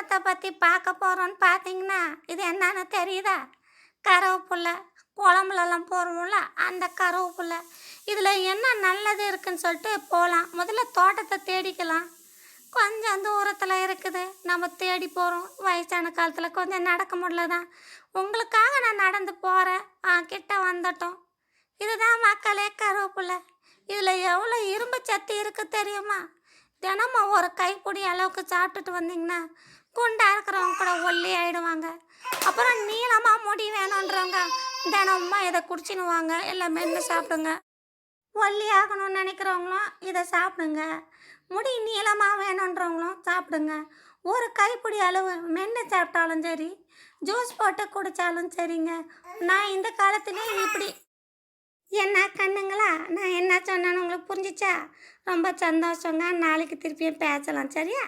என்னத்தை பற்றி பார்க்க போகிறோன்னு பார்த்தீங்கன்னா இது என்னன்னு தெரியுதா? கருவேப்பில்லை குழம்புலலாம் போடுவோம்ல அந்த கருவேப்பில்லை. இதில் என்ன நல்லது இருக்குதுன்னு சொல்லிட்டு போகலாம் முதல்ல தோட்டத்தை தேடிக்கலாம். கொஞ்சம் தூரத்தில் இருக்குது. நம்ம தேடி போகிறோம் வயசான காலத்தில் கொஞ்சம் நடக்க முடியல தான் உங்களுக்காக நான் நடந்து போகிறேன் ஆ கிட்ட வந்துட்டோம். இதுதான் மக்களே கருவேப்பில்லை. இதில் எவ்வளோ இரும்பு சத்து இருக்குது தெரியுமா? தினமும் ஒரு கைப்பிடி அளவுக்கு சாப்பிட்டுட்டு வந்தீங்கன்னா குண்டா இருக்கிறவங்க கூட ஒல்லி ஆயிடுவாங்க. அப்புறம் நீளமாக முடி வேணுன்றவங்க தினமும் இதை குடிச்சினுவாங்க. எல்லாம் மென்று சாப்பிடுங்க. ஒல்லி ஆகணும்னு நினைக்கிறவங்களும் இதை சாப்பிடுங்க. முடி நீளமாக வேணுன்றவங்களும் சாப்பிடுங்க. ஒரு கைப்பிடி அளவு மென்று சாப்பிட்டாலும் சரி ஜூஸ் போட்டு குடித்தாலும் சரிங்க. நான் இந்த காலத்துலேயும் இப்படி என்ன கண்ணுங்களா? நான் என்ன சொன்னேன்னு உங்களுக்கு புரிஞ்சிச்சா? ரொம்ப சந்தோஷங்க. நாளைக்கு திருப்பியும் பேசலாம். சரியா?